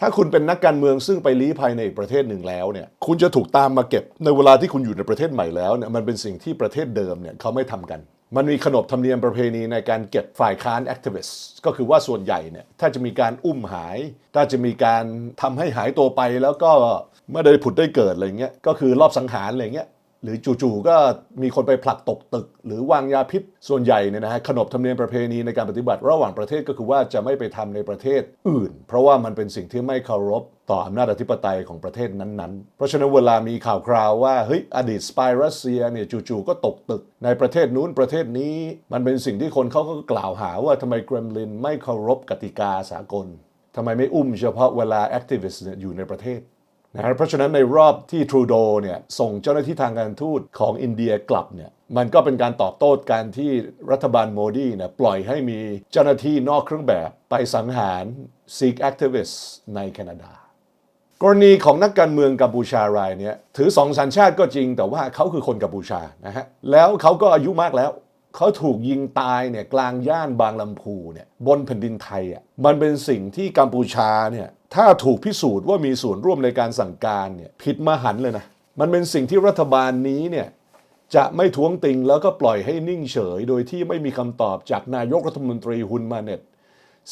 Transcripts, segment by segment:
ถ้าคุณเป็นนักการเมืองซึ่งไปลี้ภัยในประเทศหนึ่งแล้วเนี่ยคุณจะถูกตามมาเก็บในเวลาที่คุณอยู่ในประเทศใหม่แล้วเนี่ยมันเป็นสิ่งที่ประเทศเดิมเนี่ยเขาไม่ทำกัน มันมีขนบธรรมเนียมประเพณีในการเก็บฝ่ายค้านแอคทิวิสต์ก็คือว่าส่วนใหญ่เนี่ยถ้าจะมีการอุ้มหาย ถ้าจะมีการทำให้หายตัวไปแล้วก็ไม่ได้ผุดได้เกิดอะไรเงี้ยก็คือรอบสังหารอะไรเงี้ย หรือจู่ๆก็มีคนไปผลักตกตึก หรือวางยาพิษส่วนใหญ่เนี่ยนะฮะขนบธรรมเนียมประเพณีในการปฏิบัติระหว่างประเทศก็คือว่าจะไม่ไปทำในประเทศอื่น เพราะว่ามันเป็นสิ่งที่ไม่เคารพต่ออำนาจอธิปไตยของประเทศนั้นๆ เพราะฉะนั้นเวลามีข่าวคราวว่าเฮ้ยอดีตสปายรัสเซียเนี่ยจู่ๆก็ตกตึก ในประเทศนู้นประเทศนี้ มันเป็นสิ่งที่คนเขาก็กล่าวหาว่าทำไมเกรมลินไม่เคารพกติกาสากลทำไมไม่อุ้มเฉพาะเวลาแอคทิวิสต์อยู่ในประเทศ นะครับเพราะฉะนั้นในรอบที่ทรูโดเนี่ยส่งเจ้าหน้าที่ทางการทูตของอินเดียกลับเนี่ยมันก็เป็นการตอบโต้การที่รัฐบาลโมดีเนี่ยปล่อยให้มีเจ้าหน้าที่นอกเครื่องแบบไปสังหาร Sikh activists ในแคนาดา กรณีของนักการเมืองกัมพูชารายเนี่ยถือสองสัญชาติก็จริง แต่ว่าเขาคือคนกัมพูชานะฮะแล้วเขาก็อายุมากแล้วเขาถูกยิงตายเนี่ยกลางย่านบางลำพูเนี่ยบนแผ่นดินไทยอะมันเป็นสิ่งที่กัมพูชาเนี่ย ถ้าถูกพิสูจน์ว่ามีส่วนร่วมในการสั่งการเนี่ยผิดมหันเลยนะ มันเป็นสิ่งที่รัฐบาลนี้เนี่ยจะไม่ท้วงติงแล้วก็ปล่อยให้นิ่งเฉย โดยที่ไม่มีคำตอบจากนายกรัฐมนตรีฮุนมาเน็ต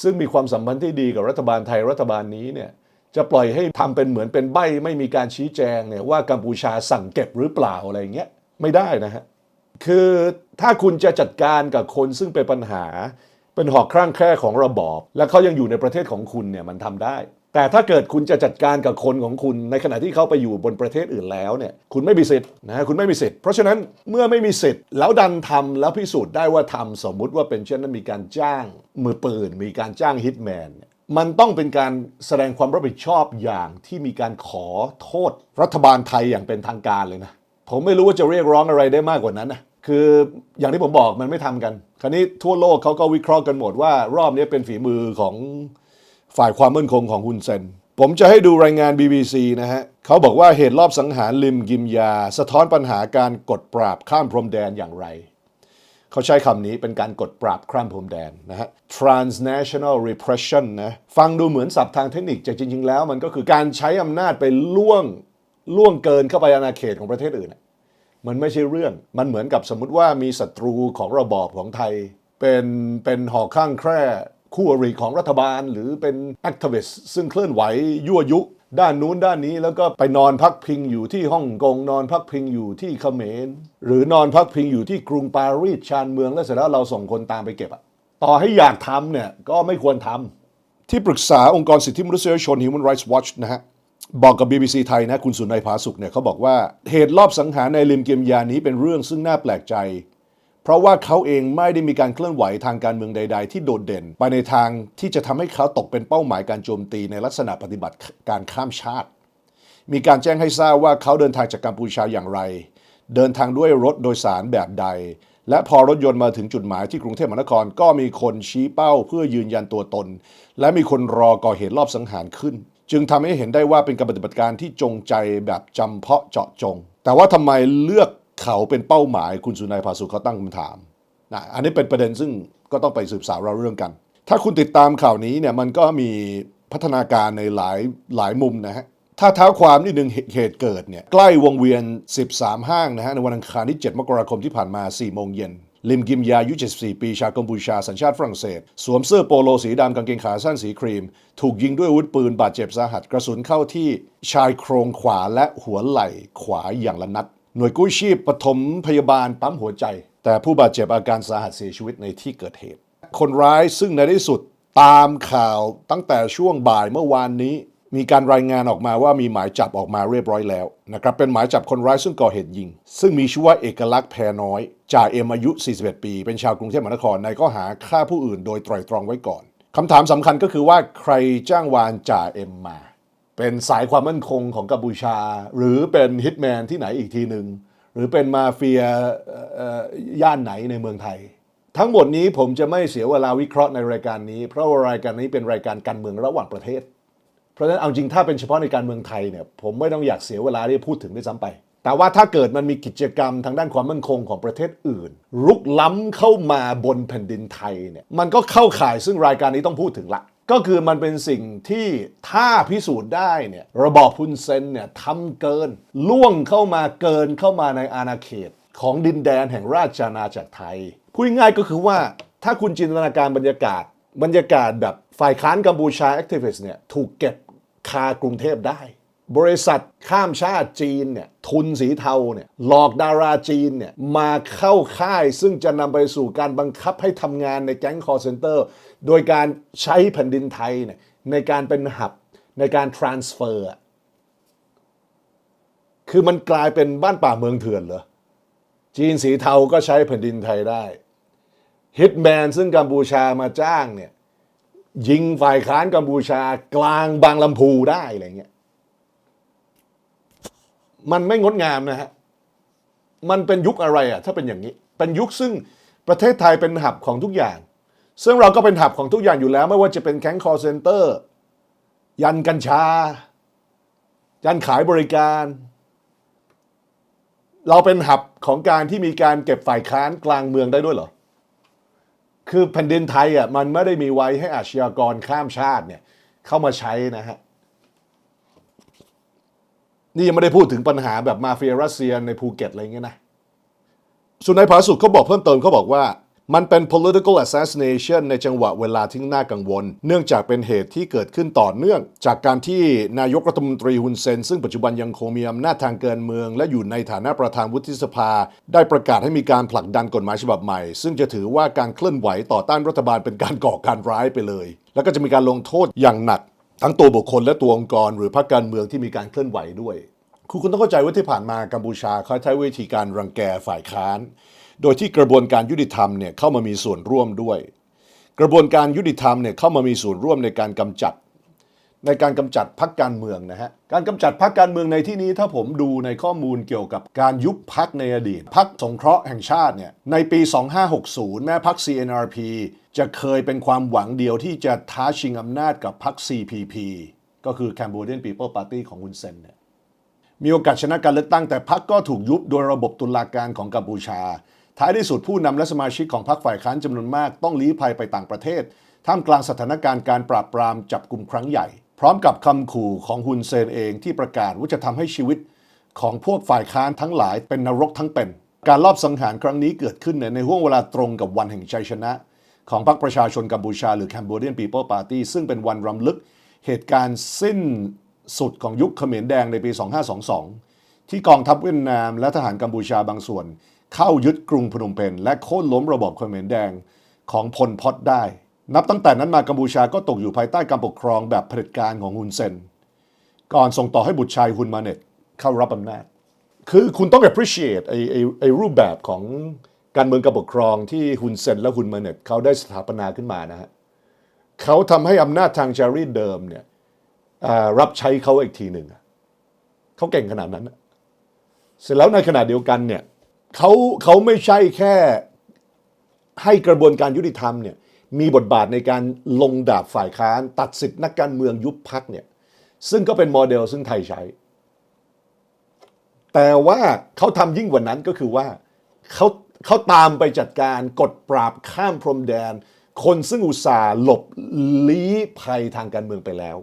ซึ่งมีความสัมพันธ์ที่ดีกับรัฐบาลไทยรัฐบาลนี้เนี่ยจะปล่อยให้ทำเป็นเหมือนเป็นใบไม่มีการชี้แจงเนี่ยว่ากัมพูชาสั่งเก็บหรือเปล่าอะไรอย่างเงี้ยไม่ได้นะฮะคือถ้าคุณจะจัดการกับคนซึ่งเป็นปัญหา เป็นหอกครั่งแคร่ของระบอบ และเขายังอยู่ในประเทศของคุณเนี่ยมันทำได้ แต่ถ้าเกิดคุณจะจัดการกับคนของคุณในขณะที่เขาไปอยู่บนประเทศอื่นแล้วเนี่ยคุณไม่มีสิทธิ์นะคุณไม่มีสิทธิ์เพราะฉะนั้นเมื่อไม่มีสิทธิ์แล้วดันทำแล้วพิสูจน์ได้ว่าทำสมมุติว่าเป็นเช่นนั้นมีการจ้างมือปืนมีการจ้างฮิตแมนเนี่ยมันต้องเป็นการแสดงความรับผิดชอบอย่างที่มีการขอโทษรัฐบาลไทยอย่างเป็นทางการเลยนะผมไม่รู้ว่าจะเรียกร้องอะไรได้มากกว่านั้นนะคืออย่างที่ผมบอกมันไม่ทำกัน คราวนี้ทั่วโลกเขาก็วิเคราะห์กันหมดว่ารอบนี้เป็นฝีมือของ ฝ่ายความมั่นคงของฮุนเซน ผมจะให้ดูรายงาน BBC นะฮะเขาบอกว่าเหตุรอบสังหารลิมกิมยา สะท้อนปัญหาการกดปราบข้ามพรมแดนอย่างไร เขาใช้คำนี้เป็นการกดปราบข้ามพรมแดนนะฮะ transnational repression นะฟังดูเหมือนศัพท์ทางเทคนิคแต่จริง ๆ แล้วมันก็คือการใช้อำนาจไปล่วงล่วงเกินเข้าไปอาณาเขตของประเทศอื่น มันไม่ใช่เรื่อง มันเหมือนกับสมมติว่ามีศัตรูของระบอบของไทย เป็นเป็นหอกข้างแคร่ คู่อริของรัฐบาล หรือเป็นแอคทิวิสต์ซึ่งเคลื่อนไหวยั่วยุ ด้านนู้นด้านนี้แล้วก็ไปนอนพักพิงอยู่ที่ฮ่องกงนอนพักพิงอยู่ที่เขมร หรือนอนพักพิงอยู่ที่กรุงปารีสชานเมืองแล้วเสร็จแล้วเราส่งคนตามไปเก็บอะต่อให้อยากทำเนี่ยก็ไม่ควรทำที่ปรึกษาองค์กรสิทธิมนุษยชน Human Rights Watch นะฮะบอกกับ BBC ไทยนะ คุณสุนัยภาสุขเนี่ยเขาบอกว่าเหตุลอบสังหารในลิมเกียมยานี้เป็นเรื่องซึ่งน่าแปลกใจ เพราะว่าเขาเองไม่ได้มีการเคลื่อนไหวทางการเมืองใด ๆ ที่โดดเด่น ไปในทางที่จะทำให้เขาตกเป็นเป้าหมายการโจมตีในลักษณะปฏิบัติการข้ามชาติ มีการแจ้งให้ทราบว่าเขาเดินทางจากกัมพูชาอย่างไร เดินทางด้วยรถโดยสารแบบใด และพอรถยนต์มาถึงจุดหมายที่กรุงเทพมหานครก็มีคนชี้เป้าเพื่อยืนยันตัวตน และมีคนรอก่อเหตุรอบสังหารขึ้น จึงทำให้เห็นได้ว่าเป็นการปฏิบัติการที่จงใจแบบจำเพาะเจาะจง แต่ว่าทำไมเลือก เขาเป็นเป้าหมายคุณสุนัยภาสุเขาตั้งคำถามนะอันนี้เป็นประเด็นซึ่งก็ต้องไปสืบสาวเราเรื่องกัน ถ้าคุณติดตามข่าวนี้เนี่ยมันก็มีพัฒนาการในหลายหลายมุมนะฮะถ้าเท้าความนิดนึงเหตุเกิดเนี่ยใกล้วงเวียน 13 ห้างนะฮะในวันอังคารที่ 7 มกราคมที่ผ่านมา 4 โมงเย็นลิมกิมยาอายุ 74 ปีชาวกัมพูชา สัญชาติฝรั่งเศส สวมเสื้อโปโลสีดำกางเกงขาสั้นสีครีม ถูกยิงด้วยอาวุธปืนบาดเจ็บสาหัส กระสุนเข้าที่ชายโครงขวาและหัวไหล่ขวาอย่างละนัด หน่วยกู้ชีพปฐมพยาบาลปั๊มหัวใจ แต่ผู้บาดเจ็บอาการสาหัสเสียชีวิตในที่เกิดเหตุ คนร้ายซึ่งในที่สุดตามข่าวตั้งแต่ช่วงบ่ายเมื่อวานนี้ มีการรายงานออกมาว่ามีหมายจับออกมาเรียบร้อยแล้วนะครับเป็นหมายจับคนร้ายซึ่งก่อเหตุยิง ซึ่งมีชื่อว่าเอกลักษณ์แพรน้อยจ่าเอ็มอายุ 41 ปี เป็นชาวกรุงเทพมหานครในข้อหาฆ่าผู้อื่นโดยไตร่ตรองไว้ก่อนคำถามสำคัญก็คือว่าใครจ้างวานจ่าเอ็มมา เป็นสายความมั่นคงของกัมพูชา หรือเป็นฮิตแมนที่ไหนอีกทีหนึ่งหรือเป็นมาเฟียย่านไหนในเมืองไทย ทั้งหมดนี้ผมจะไม่เสียเวลาวิเคราะห์ในรายการนี้ เพราะว่ารายการนี้เป็นรายการการเมืองระหว่างประเทศ เพราะฉะนั้นเอาจริงถ้าเป็นเฉพาะในการเมืองไทยเนี่ยผมไม่ต้องอยากเสียเวลาที่พูดถึงด้วยซ้ำไป แต่ว่าถ้าเกิดมันมีกิจกรรมทางด้านความมั่นคงของประเทศอื่น รุกล้ำเข้ามาบนแผ่นดินไทยเนี่ยมันก็เข้าข่ายซึ่งรายการนี้ต้องพูดถึงละ ก็คือมันเป็นสิ่งที่ถ้าพิสูจน์ได้เนี่ยระบอบพุนเซนเนี่ยทำเกิน ล่วงเข้ามาเกินเข้ามาในอาณาเขตของดินแดนแห่งราชอาณาจักรไทยพูดง่ายก็คือว่าถ้าคุณจินตนาการบรรยากาศ บรรยากาศแบบฝ่ายค้านกัมพูชาแอคทิวิสต์เนี่ยถูกเก็บคากรุงเทพได้ บริษัทข้ามชาติจีนเนี่ยทุนสีเทาเนี่ยหลอกดาราจีนเนี่ยมาเข้าค่ายซึ่งจะนำไปสู่การบังคับให้ทำงานในแก๊งคอร์เซนเตอร์โดยการใช้แผ่นดินไทยเนี่ยในการเป็นหับในการ transfer อะคือมันกลายเป็นบ้านป่าเมืองเถื่อนเหรอ จีนสีเทาก็ใช้แผ่นดินไทยได้ฮิตแมนซึ่งกัมพูชามาจ้างเนี่ยยิงฝ่ายค้านกัมพูชากลางบางลำพูได้อะไรเงี้ย มันไม่งดงามนะฮะ มันเป็นยุคอะไรอะถ้าเป็นอย่างนี้ เป็นยุคซึ่งประเทศไทยเป็นหับของทุกอย่าง ซึ่งเราก็เป็นหับของทุกอย่างอยู่แล้ว ไม่ว่าจะเป็นแก๊งคอร์เซนเตอร์ ยันกัญชา ยันขายบริการ เราเป็นหับของการที่มีการเก็บฝ่ายค้านกลางเมืองได้ด้วยเหรอ คือแผ่นดินไทยอะมันไม่ได้มีไว้ให้อาชญากรข้ามชาติเนี่ยเข้ามาใช้นะฮะ นี่ยังไม่ได้พูดถึงปัญหาแบบมาเฟียรัสเซียในภูเก็ตอะไรเงี้ยนะส่วนนายผาสุกเขาบอกเพิ่มเติมเขาบอกว่ามันเป็น political assassination ในจังหวะเวลาที่น่ากังวล เนื่องจากเป็นเหตุที่เกิดขึ้นต่อเนื่อง จากการที่นายกรัฐมนตรีฮุนเซน ซึ่งปัจจุบันยังคงมีอำนาจทางการเมือง และอยู่ในฐานะประธานวุฒิสภา ได้ประกาศให้มีการผลักดันกฎหมายฉบับใหม่ ซึ่งจะถือว่าการเคลื่อนไหวต่อต้านรัฐบาลเป็นการก่อการร้ายไปเลย แล้วก็จะมีการลงโทษอย่างหนัก ทั้งตัวบุคคลและตัวองค์กร หรือพรรคการเมืองที่มีการเคลื่อนไหวด้วยคือคุณต้องเข้าใจว่าที่ผ่านมากัมพูชาเขาใช้วิธีการรังแกฝ่ายค้าน โดยที่กระบวนการยุติธรรมเนี่ยเข้ามามีส่วนร่วมด้วย กระบวนการยุติธรรมเนี่ยเข้ามามีส่วนร่วมในการกำจัด ในการกำจัดพรรคการเมืองนะฮะ การกำจัดพรรคการเมืองในที่นี้ถ้าผมดูในข้อมูลเกี่ยวกับการยุบพรรคในอดีตพรรคสงเคราะห์แห่งชาติเนี่ย ในปี 2560 แม้พรรค CNRP จะเคยเป็นความหวังเดียวที่จะท้าชิงอำนาจกับพรรค CPP ก็คือ Cambodian People Party ของฮุนเซนเนี่ย มีโอกาสชนะการเลือกตั้งแต่พรรคก็ถูกยุบโดยระบบตุลาการของกัมพูชา ท้ายที่สุดผู้นำและสมาชิกของพรรคฝ่ายค้านจำนวนมากต้องลี้ภัยไปต่างประเทศ ท่ามกลางสถานการณ์การปราบปรามจับกลุ่มครั้งใหญ่ พร้อมกับคำขู่ของฮุนเซนเองที่ประกาศว่าจะทำให้ชีวิตของพวกฝ่ายค้านทั้งหลายเป็นนรกทั้งเป็น การลอบสังหารครั้งนี้เกิดขึ้นในห่วงเวลาตรงกับวันแห่งชัยชนะ ของพรรคประชาชนกัมพูชาหรือ Cambodian People Party ซึ่งเป็นวันรำลึกเหตุการณ์สิ้นสุดของยุคเขมรแดงในปี 2522 ที่กองทัพเวียดนามและทหารกัมพูชาบางส่วน เข้ายึดกรุงพนมเปญและโค่นล้มระบอบเขมรแดงของพลพอตได้ นับตั้งแต่นั้นมากัมพูชาก็ตกอยู่ภายใต้การปกครองแบบเผด็จการของฮุนเซน ก่อนส่งต่อให้บุตรชายฮุนมาเน็ตเข้ารับอำนาจ คือคุณต้อง appreciate ไอ้ไอ้ไอรูปแบบของการเมืองการปกครองที่ฮุนเซนและฮุนมาเน็ตเขาได้สถาปนาขึ้นมานะฮะเขาทำให้อำนาจทางจารีตเดิมเนี่ยรับใช้เขาอีกทีหนึ่งเขาเก่งขนาดนั้น เสร็จแล้วในขณะเดียวกันเนี่ยเขาเขาไม่ใช่แค่ให้กระบวนการยุติธรรมเนี่ย มีบทบาทในการลงดาบฝ่ายค้าน ตัดสิทธินักการเมืองยุบพักเนี่ยซึ่งก็เป็นโมเดลซึ่งไทยใช้ แต่ว่าเขาทำยิ่งกว่านั้นก็คือว่าเขาเขาตามไปจัดการกดปราบข้ามพรมแดน คนซึ่งอุตส่าห์หลบลี้ภัยทางการเมืองไปแล้ว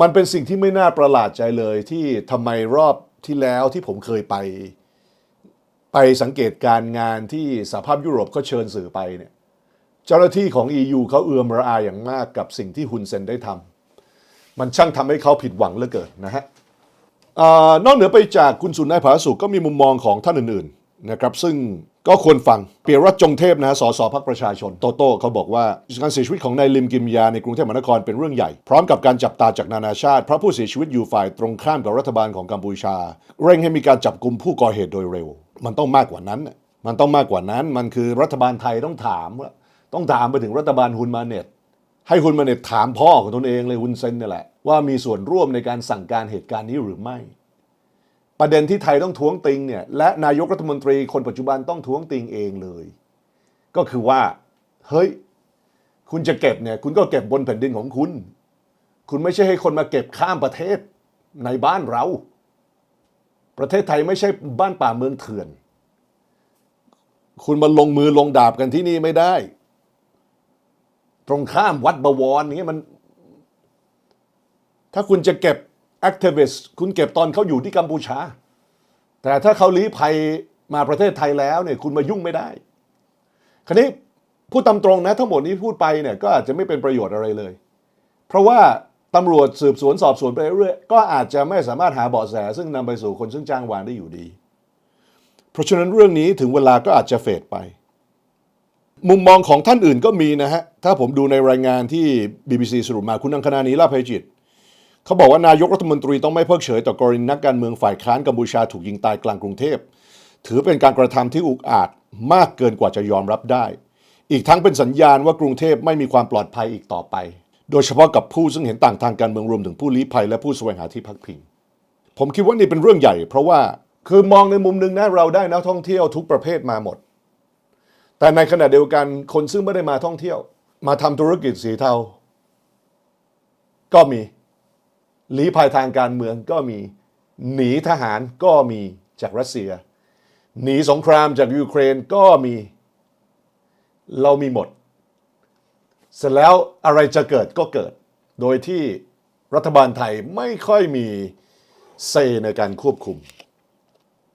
มันเป็นสิ่งที่ไม่น่าประหลาดใจเลยที่ทำไมรอบที่แล้วที่ผมเคยไป ไปสังเกตการงานที่สหภาพยุโรปเขาเชิญสื่อไปเนี่ยเจ้าหน้าที่ของ EU เขาเอือมระอาอย่างมากกับสิ่งที่ฮุนเซนได้ทำมันช่างทำให้เขาผิดหวังเหลือเกินนะฮะอนอกเหนือไปจากคุณสุนทรผาสุกก็มีมุมมองของท่านอื่นๆนะครับซึ่งก็ควรฟังเปียรัตจงเทพนะฮะสสพักประชาชนโตโต้เขาบอกว่าการเสียชีวิตของนายลิมกิมยาในกรุงเทพมหานครเป็นเรื่องใหญ่ พร้อมกับการจับตาจากนานาชาติ เพราะผู้เสียชีวิตอยู่ฝ่ายตรงข้ามกับรัฐบาลของกัมพูชา เร่งให้มีการจับกลุ่มผู้ก่อเหตุโดยเร็ว มันต้องมากกว่านั้นน่ะมันต้องมากกว่านั้น มันคือรัฐบาลไทยต้องถามว่าต้องถามไปถึงรัฐบาลฮุนมาเน็ต ให้คุณมาเน็ตถามพ่อของตนเองเลยฮุนเซนนี่แหละว่ามีส่วนร่วมในการสั่งการเหตุการณ์นี้หรือไม่ ประเด็นที่ไทยต้องท้วงติงเนี่ยและนายกรัฐมนตรีคนปัจจุบันต้องท้วงติงเองเลย ก็คือว่าเฮ้ยคุณจะเก็บเนี่ยคุณก็เก็บบนแผ่นดินของคุณ คุณไม่ใช่ให้คนมาเก็บข้ามประเทศในบ้านเรา ประเทศไทยไม่ใช่บ้านป่าเมืองเถื่อน คุณมาลงมือลงดาบกันที่นี่ไม่ได้ ตรงข้ามวัดบวรนี้มัน ถ้าคุณจะเก็บแอคทิวิสต์คุณเก็บตอนเขาอยู่ที่กัมพูชา แต่ถ้าเขาลี้ภัยมาประเทศไทยแล้วเนี่ยคุณมายุ่งไม่ได้ คราวนี้พูดตามตรงนะ ทั้งหมดนี้พูดไปเนี่ยก็อาจจะไม่เป็นประโยชน์อะไรเลย เพราะว่า ตำรวจสืบสวนสอบสวนไปเรื่อยๆก็อาจจะไม่สามารถหาเบาะแส ซึ่งนำไปสู่คนซึ่งจ้างวานได้อยู่ดี เพราะฉะนั้นเรื่องนี้ถึงเวลาก็อาจจะเฟดไป มุมมองของท่านอื่นก็มีนะฮะ ถ้าผมดูในรายงานที่ BBC สรุปมาคุณอังคณานีลาภัยจิต เขาบอกว่านายกรัฐมนตรีต้องไม่เพิกเฉยต่อกรณีนักการเมืองฝ่ายค้านกัมพูชาถูกยิงตายกลางกรุงเทพ ถือเป็นการกระทำที่อุกอาจมากเกินกว่าจะยอมรับได้ อีกทั้งเป็นสัญญาณว่ากรุงเทพไม่มีความปลอดภัยอีกต่อไป โดยเฉพาะกับผู้ซึ่งเห็นต่างทางการเมืองรวมถึงผู้ลี้ภัยและผู้แสวงหาที่พักพิง ผมคิดว่านี่เป็นเรื่องใหญ่ เพราะว่าคือมองในมุมหนึ่งนะเราได้นักท่องเที่ยวทุกประเภทมาหมด แต่ในขณะเดียวกันคนซึ่งไม่ได้มาท่องเที่ยว มาทำธุรกิจสีเทา ก็มีลี้ภัยทางการเมืองก็มีหนีทหารก็มีจากรัสเซีย หนีสงครามจากยูเครนก็มี เรามีหมด เสร็จแล้วอะไรจะเกิดก็เกิด โดยที่รัฐบาลไทยไม่ค่อยมีเซในการควบคุม